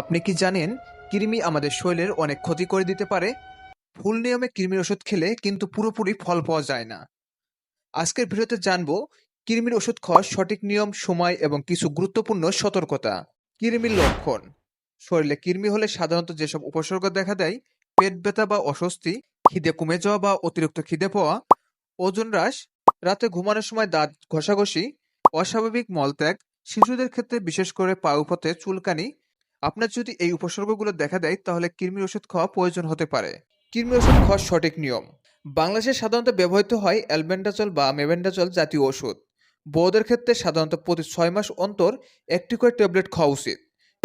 আপনি কি জানেন, কৃমি আমাদের শরীরের অনেক ক্ষতি করে দিতে পারে? ভুল নিয়মে কৃমির ওষুধ খেলে কিন্তু পুরোপুরি ফল পাওয়া যায় না। আজকের ভিডিওতে জানব, কৃমির ওষুধ খাওয়ার সঠিক নিয়ম, সময় এবং কিছু গুরুত্বপূর্ণ সতর্কতা। কৃমির লক্ষণ। শরীরে কৃমি হলে সাধারণত যেসব উপসর্গ দেখা দেয়, পেট ব্যথা বা অস্বস্তি, খিদে কমে যাওয়া বা অতিরিক্ত খিদে পাওয়া, ওজন হ্রাস, রাতে ঘুমানোর সময় দাঁত ঘষাঘষি, অস্বাভাবিক মলত্যাগ, শিশুদের ক্ষেত্রে বিশেষ করে পাউপথে চুলকানি আপনার যদি এই উপসর্গগুলো দেখা দেয়, তাহলে কৃমির ওষুধ খাওয়া প্রয়োজন হতে পারে। কৃমির ওষুধ খাওয়ার সঠিক নিয়ম। বাংলাদেশে সাধারণত ব্যবহৃত হয় অ্যালবেন্ডাজল বা মেবেন্ডাজল জাতীয় ওষুধ। বউদের ক্ষেত্রে সাধারণত প্রতি ছয় মাস অন্তর একটি করে ট্যাবলেট খাওয়া উচিত।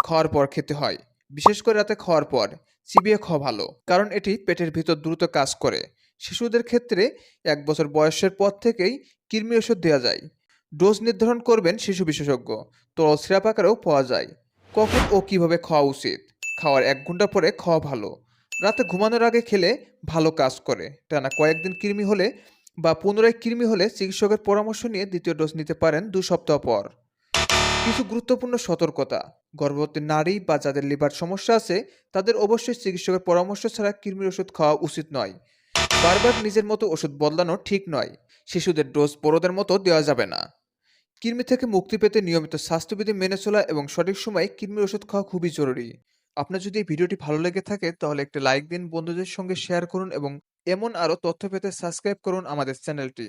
খাওয়ার পর খেতে হয়। বিশেষ করে রাতে খাওয়ার পর। চিবিয়ে খাওয়া ভালো। কারণ এটি পেটের ভিতর দ্রুত কাজ করে। শিশুদের ক্ষেত্রে এক বছর বয়সের পর থেকেই কৃমি ওষুধ দেওয়া যায়। ডোজ নির্ধারণ করবেন শিশু বিশেষজ্ঞ। তরল সিরাপ আকারেও পাওয়া যায়। কখন ও কীভাবে খাওয়া উচিত? খাওয়ার এক ঘণ্টা পরে খাওয়া ভালো। রাতে ঘুমানোর আগে খেলে ভালো কাজ করে। টানা কয়েকদিন কৃমি হলে বা পুনরায় কৃমি হলে চিকিৎসকের পরামর্শ নিয়ে দ্বিতীয় ডোজ নিতে পারেন দু সপ্তাহ পর। কিছু গুরুত্বপূর্ণ সতর্কতা। গর্ভবতী নারী বা যাদের লিভার সমস্যা আছে, তাদের অবশ্যই চিকিৎসকের পরামর্শ ছাড়া কৃমির ওষুধ খাওয়া উচিত নয়। বারবার নিজের মতো ওষুধ বদলানো ঠিক নয়। শিশুদের ডোজ বড়দের মতো দেওয়া যাবে না। কৃমি থেকে মুক্তি পেতে নিয়মিত স্বাস্থ্যবিধি মেনে চলা এবং সঠিক সময়ে কৃমির ওষুধ খাওয়া খুবই জরুরি। আপনার যদি এই ভিডিওটি ভালো লেগে থাকে, তাহলে একটি লাইক দিন, বন্ধুদের সঙ্গে শেয়ার করুন এবং এমন আরও তথ্য পেতে সাবস্ক্রাইব করুন আমাদের চ্যানেলটি।